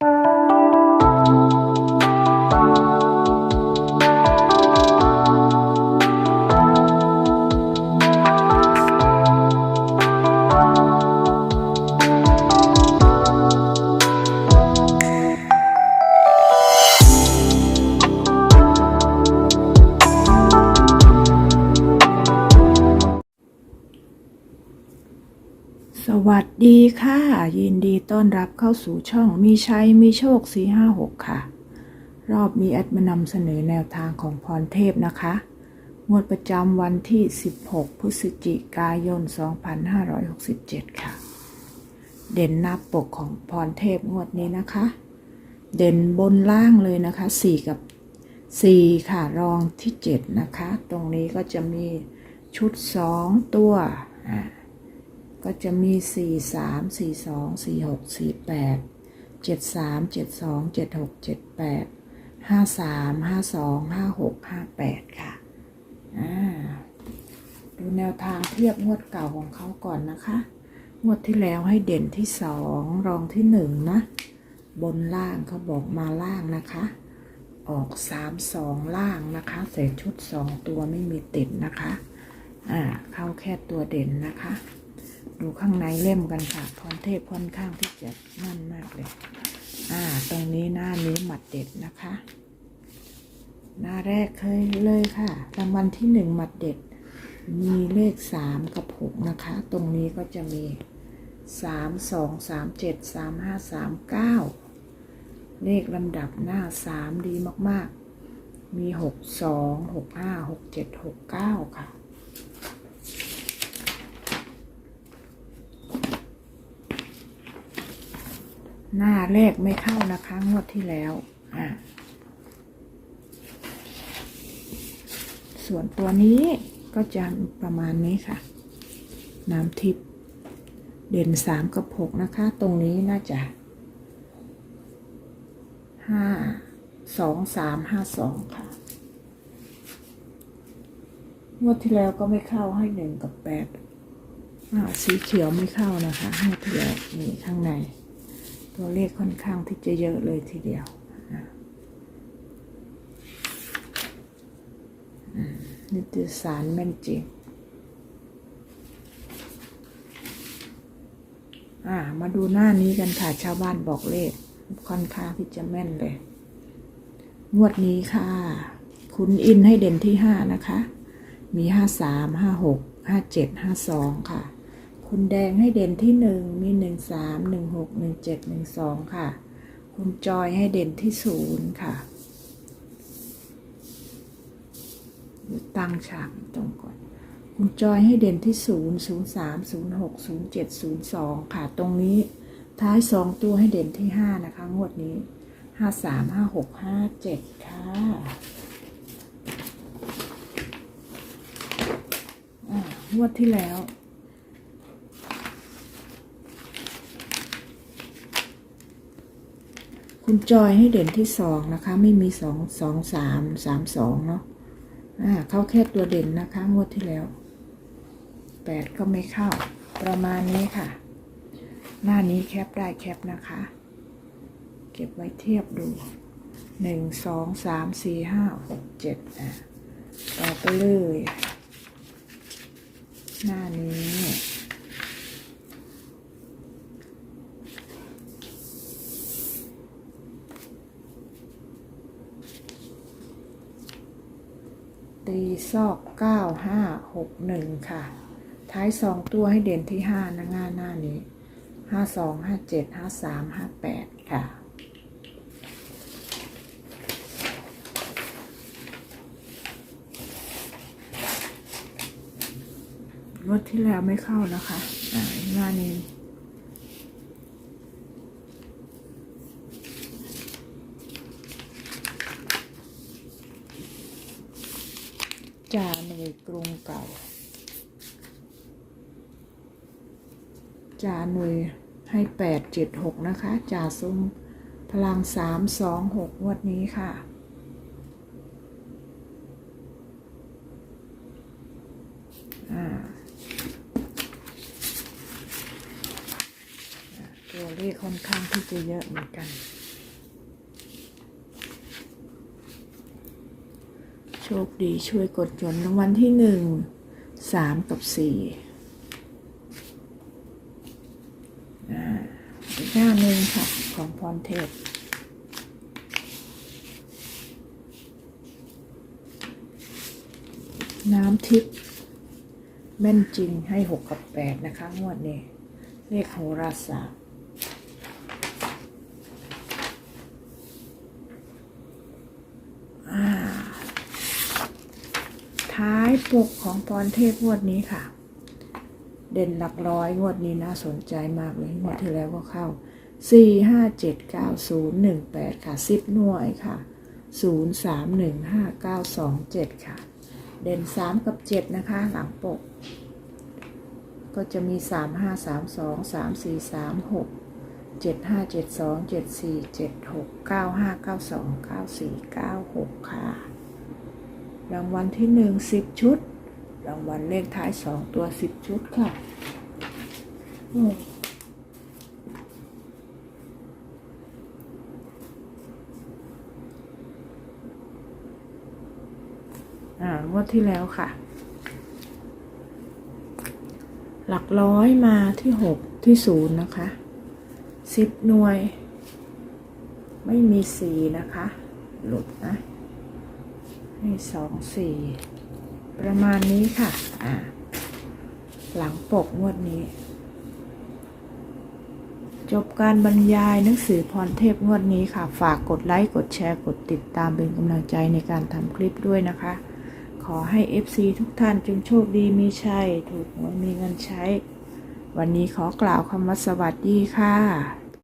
you สวัสดีค่ะ ยินดีต้อนรับเข้าสู่ช่องมีชัยมีโชค 456 ค่ะ รอบนี้แอดมานำเสนอแนวทางของพรเทพนะคะ งวดประจำวันที่ 16 พฤศจิกายน 2567 ค่ะ เด่นหน้าปกของพรเทพงวดนี้นะคะ เด่นบนล่างเลยนะคะ 4 กับ 4 ค่ะรองที่ 7 นะคะ ตรงนี้ก็จะมีชุด 2 ตัวอ่า ก็จะมี 4 3 4 2 4 6 4 8 7 3 7 2 7 6 7 8 5 3 5 2 5 6 5 8 ค่ะอ่าดูแนวทางเทียบงวดเก่าของเขาก่อนนะคะ งวดที่แล้วให้เด่นที่ 2 รองที่ 1 นะ บนล่างเขาบอกมาล่างนะคะ ออก 3 2 ล่างนะคะใส่ชุด 2 ตัวไม่มีติดนะคะ อ่า เข้าแค่ตัวเด่นนะคะ ดูข้างในเล่มกันค่ะพรเทพค่อนข้างที่จะนั่นมากเลย อ่า ตรงนี้หน้านี้หมัดเด็ดนะคะ หน้าแรกเคยเลยค่ะ รางวัลที่หนึ่งหมัดเด็ด มีเลขสามกับหกนะคะ ตรงนี้ก็จะมีสามสองสามเจ็ดสามห้าสามเก้าเลขลำดับหน้าสามดีมากๆ มีหกสองหกห้าหกเจ็ดหกเก้าค่ะ หน้าแรกไม่เข้านะคะ งวดที่แล้ว อ่าส่วนตัวนี้ก็จะประมาณนี้ค่ะ น้ำทิพย์เด่นสามกับหกนะคะ ตรงนี้น่าจะห้าสองสามห้าสองค่ะ งวดที่แล้วก็ไม่เข้าให้หนึ่งกับแปดสีเขียวไม่เข้านะคะ ให้ที่แล้วนี่ข้างใน ตัวเลขค่อนข้างที่จะเยอะเลยทีเดียวอืมนิตยสารแม่นจริง อ่า มาดูหน้านี้กันค่ะ ชาวบ้านบอกเลข ค่อนข้างที่จะแม่นเลย งวดนี้ค่ะ คุณอินให้เด่นที่ห้านะคะ มีห้าสามห้าหกห้าเจ็ดห้าสองค่ะ คุณแดงให้เด่นที่หนึ่งมีหนึ่งสามหนึ่งหกหนึ่งเจ็ดหนึ่งสองค่ะ คุณจอยให้เด่นที่ศูนย์ค่ะตั้งฉากตรงก่อน คุณจอยให้เด่นที่ศูนย์ศูนย์สามศูนย์หกศูนย์เจ็ดศูนย์สองค่ะ ตรงนี้ท้ายสองตัวให้เด่นที่ห้านะคะ งวดนี้ห้าสามห้าหกห้าเจ็ดค่ะงวดที่แล้ว คุณจอยให้เด่นที่สองนะคะ ไม่มีสองสองสามสามสองเนาะอ่าเข้าแค่ตัวเด่นนะคะ งวดที่แล้วแปดก็ไม่เข้า ประมาณนี้ค่ะ หน้านี้แคปได้แคปนะคะ เก็บไว้เทียบดูหนึ่งสองสามสี่ห้าหกเจ็ดอะต่อไปเลย หน้านี้ ตี ซอกเก้าห้าหกหนึ่งค่ะ ท้ายสองตัวให้เด่นที่ห้านะง่าหน้านี้ห้าสองห้าเจ็ดห้าสามห้าแปดค่ะรถที่แล้วไม่เข้านะคะอ่าหน้านี้ จ่าหนยกรุงเก่าจ่าหน่วยให้แปดเจ็ดหกนะคะจ่าซุ้มพลังสามสองหกงวดนี้ค่ะ ตัวเลขค่อนข้างที่จะเยอะเหมือนกัน โชคดีช่วยกดจนรางวัลที่หนึ่งสามกับสี่อีกหน้าหนึ่งค่ะ ของพรเทพน้ำทิพย์แม่นจริงให้หกกับแปดนะคะ งวดนี้เลขโหราศาสตร์อ่าท้าย ปกของพรเทพงวดนี้ค่ะ เด่นหลักร้อยงวดนี้น่าสนใจมากเลยงวดที่แล้วก็เข้าสี่ห้าเจ็ดเก้าศูนย์หนึ่งแปดค่ะสิบหน่วยค่ะศูนย์สามหนึ่งห้าเก้าสองเจ็ดค่ะ เด่นสามกับเจ็ดนะคะ หลังปก ก็จะมีสามห้าสามสองสามสี่สามหกเจ็ดห้าเจ็ดสองเจ็ดสี่เจ็ดหกเก้าห้าเก้าสองเก้าสี่เก้าหกค่ะ รางวัลที่หนึ่งสิบชุด รางวัลเลขท้ายสองตัวสิบชุดค่ะอ่างวดที่แล้วค่ะ หลักร้อยมาที่หกที่ศูนย์นะคะสิบหน่วย ไม่มีสีนะคะ หลุดนะ ให้สองสี่ประมาณนี้ค่ะ อ่า หลังปกงวดนี้ จบการบรรยายหนังสือพรเทพงวดนี้ค่ะ ฝากกดไลค์ กดแชร์ กดติดตามเป็นกำลังใจในการทำคลิปด้วยนะคะ ขอให้ FC ทุกท่านจงโชคดีมีชัย ถูกหวยมีเงินใช้ วันนี้ขอกล่าวคำว่าสวัสดีค่ะ